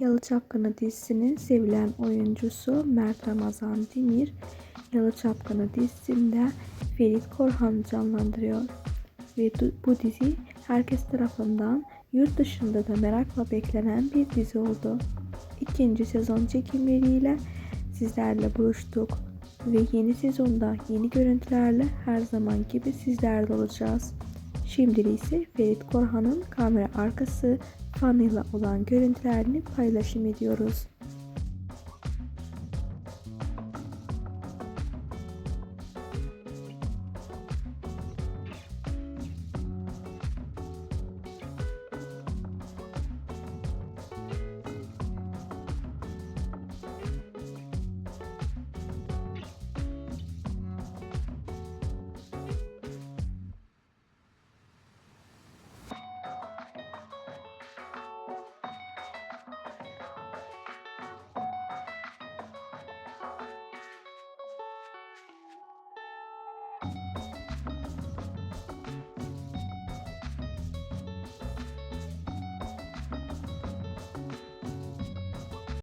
Yalı Çapkını dizisinin sevilen oyuncusu Mert Ramazan Demir, Yalı Çapkını dizisinde Ferit Korhan'ı canlandırıyor. Ve bu dizi herkes tarafından yurt dışında da merakla beklenen bir dizi oldu. İkinci sezon çekimleriyle sizlerle buluştuk ve yeni sezonda yeni görüntülerle her zaman gibi sizlerle olacağız. Şimdi ise Ferit Korhan'ın kamera arkası fanıyla olan görüntülerini paylaşım ediyoruz.